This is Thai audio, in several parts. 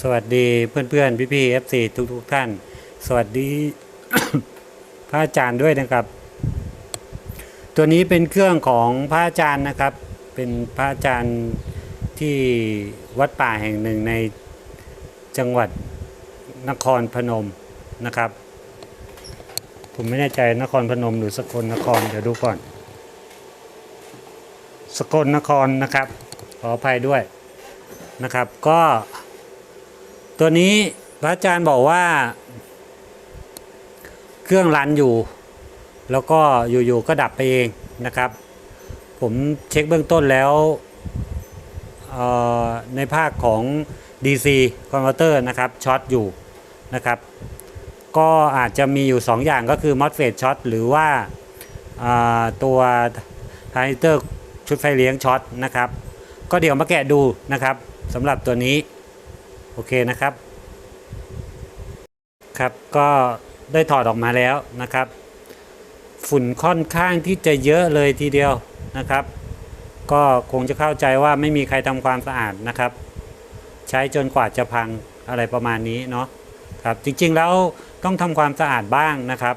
สวัสดีเพื่อนๆพี่ๆ FC ทุกทุกๆท่าน สวัสดีพระอาจารย์ด้วยนะครับ ตัวนี้เป็นเครื่องของพระอาจารย์นะครับ เป็นพระอาจารย์ที่วัดป่าแห่งหนึ่งในจังหวัดนครพนมนะครับ ผมไม่แน่ใจนครพนมหรือสกลนครเดี๋ยวดูก่อน สกลนครนะครับ ขออภัยด้วยนะครับ ก็ ตัวนี้พระอาจารย์บอกว่า เครื่องรันอยู่ แล้วก็อยู่ๆก็ดับไปเองนะครับ ผมเช็คเบื้องต้นแล้วในภาคของ DC converter นะครับช็อตอยู่นะครับ ก็อาจจะมีอยู่ 2 อย่างก็คือ MOSFET ช็อตหรือว่าาตัวทาร์เตอร์ชุดไฟเลี้ยงช็อตนะครับ ก็เดี๋ยวมาแกะดูนะครับสำหรับตัวนี้ โอเคนะครับ ครับก็ได้ถอดออกมาแล้วนะครับ ฝุ่นค่อนข้างที่จะเยอะเลยทีเดียวนะครับ ก็คงจะเข้าใจว่าไม่มีใครทำความสะอาดนะครับ ใช้จนกว่าจะพังอะไรประมาณนี้เนาะครับจริงๆแล้วต้องทำความสะอาดบ้างนะครับ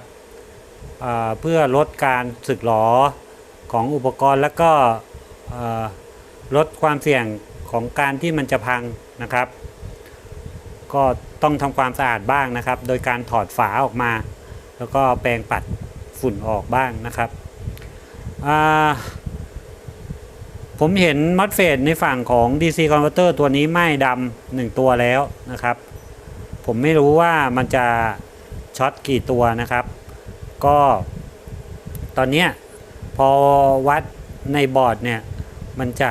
เเพื่อลดการสึกหรอของอุปกรณ์แล้วก็ลดความเสี่ยงของการที่มันจะพังนะครับ ก็ต้องทำความสะอาดบ้างนะครับ โดยการถอดฝาออกมา แล้วก็แปรงปัดฝุ่นออกบ้างนะครับผมเห็นมัดเฟดในฝั่งของ DC converter ตัวนี้ไหม้ดำหนึ่งตัวแล้วนะครับ ผมไม่รู้ว่ามันจะช็อตกี่ตัวนะครับ ก็ตอนนี้พอวัดในบอร์ดเนี่ย มันจะ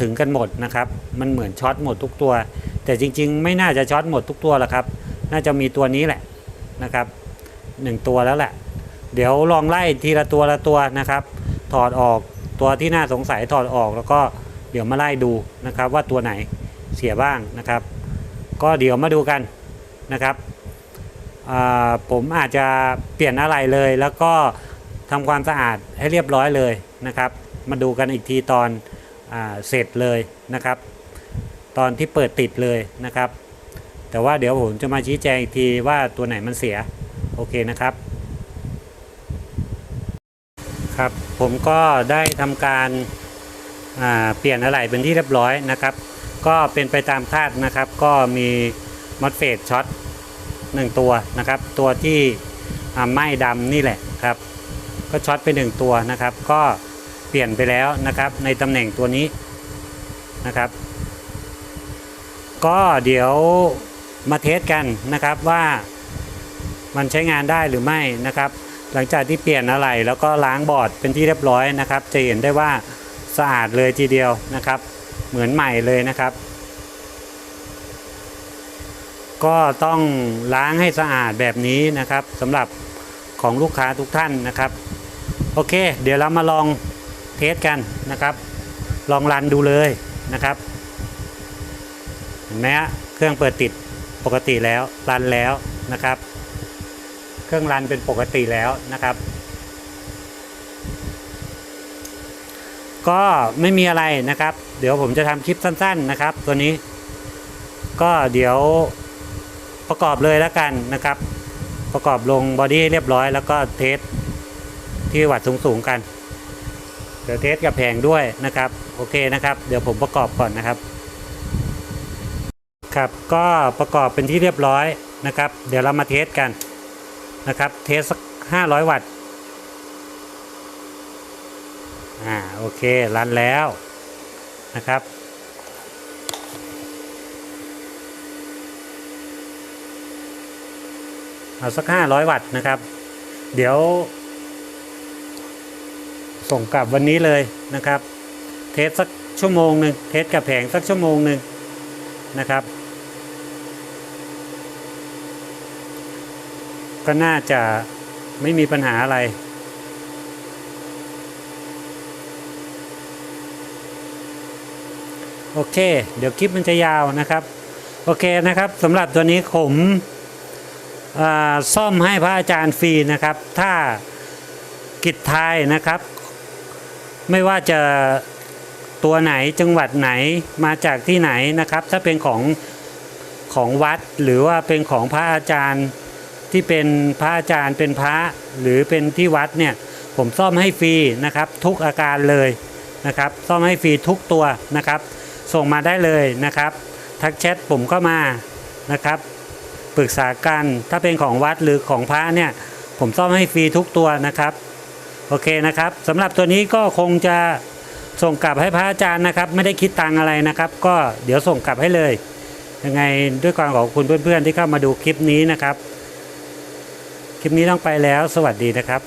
ถึงกันหมดนะครับ มันเหมือนช็อตหมดทุกตัว แต่จริงๆ ไม่น่าจะช็อตหมดทุกตัวหรอกครับ น่าจะมีตัวนี้แหละนะครับหนึ่งตัวแล้วแหละ เดี๋ยวลองไล่ทีละตัวละตัวนะครับ ถอดออกตัวที่น่าสงสัยถอดออกแล้วก็เดี๋ยวมาไล่ดูนะครับ ว่าตัวไหนเสียบ้างนะครับ ก็เดี๋ยวมาดูกันนะครับผมอาจจะเปลี่ยนอะไรเลย แล้วก็ทำความสะอาดให้เรียบร้อยเลยนะครับ มาดูกันอีกทีตอนอเสร็จเลยนะครับ ตอนที่เปิดติดเลยนะครับ แต่ว่าเดี๋ยวผมจะมาชี้แจงอีกทีว่าตัวไหนมันเสีย โอเคนะครับ ครับ ผมก็ได้ทำการาเปลี่ยนอะไรเป็นที่เรียบร้อยนะครับ ก็เป็นไปตามคาดนะครับ ก็มีมอสเฟตช็อตหนึ่งตัวนะครับ ตัวที่ไหม้ดำนี่แหละครับ ก็ช็อตไปหนึ่งตัวนะครับ ก็เปลี่ยนไปแล้วนะครับ ในตำแหน่งตัวนี้นะครับ ก็เดี๋ยวมาเทสกันนะครับว่ามันใช้งานได้หรือไม่นะครับ หลังจากที่เปลี่ยนอะไรแล้วก็ล้างบอร์ดเป็นที่เรียบร้อยนะครับ จะเห็นได้ว่าสะอาดเลยทีเดียวนะครับ เหมือนใหม่เลยนะครับ ก็ต้องล้างให้สะอาดแบบนี้นะครับสำหรับของลูกค้าทุกท่านนะครับ โอเค เดี๋ยวเรามาลองเทสกันนะครับ ลองรันดูเลยนะครับ ไหมฮะเครื่องเปิดติดปกติแล้วรันแล้วนะครับ เครื่องรันเป็นปกติแล้วนะครับ ก็ไม่มีอะไรนะครับ เดี๋ยวผมจะทำคลิปสั้น ๆนะครับ ตัวนี้ ก็เดี๋ยวประกอบเลยแล้วกันนะครับ ประกอบลงบอดี้เรียบร้อยแล้วก็เทสที่วัดสูงๆกันเดี๋ยวเทสกับแผงด้วยนะครับ โอเคนะครับ เดี๋ยวผมประกอบก่อนนะครับ ครับก็ประกอบเป็นที่เรียบร้อยนะครับ เดี๋ยวเรามาเทสกันนะครับ เทสสัก500วัตต์อ่าโอเครันแล้วนะครับเอาสัก500วัตต์นะครับ เดี๋ยว ส่งกลับวันนี้เลยนะครับ เทสสักชั่วโมงหนึ่งเทสกับแผงสักชั่วโมงหนึ่งนะครับ ก็น่าจะไม่มีปัญหาอะไร โอเค เดี๋ยวคลิปมันจะยาวนะครับ โอเคนะครับสำหรับตัวนี้ผมอ่าซ่อมให้พระอาจารย์ฟรีนะครับ ถ้ากิจไทยนะครับ ไม่ว่าจะตัวไหนจังหวัดไหนมาจากที่ไหนนะครับ ถ้าเป็นของของวัดหรือว่าเป็นของพระอาจารย์ ที่เป็นพระอาจารย์เป็นพระหรือเป็นที่วัดเนี่ยผมซ่อมให้ฟรีนะครับ ทุกอาการเลยนะครับ ซ่อมให้ฟรีทุกตัวนะครับ ส่งมาได้เลยนะครับ ทักแชทผมเข้ามานะครับปรึกษากันถ้าเป็นของวัดหรือของพระเนี่ยผมซ่อมให้ฟรีทุกตัวนะครับ โอเคนะครับสำหรับตัวนี้ก็คงจะส่งกลับให้พระอาจารย์นะครับ ไม่ได้คิดตังอะไรนะครับ ก็เดี๋ยวส่งกลับให้เลยยังไงด้วยความขอบคุณเพื่อนๆที่เข้ามาดูคลิปนี้นะครับ คลิปนี้ต้องไปแล้ว สวัสดีนะครับ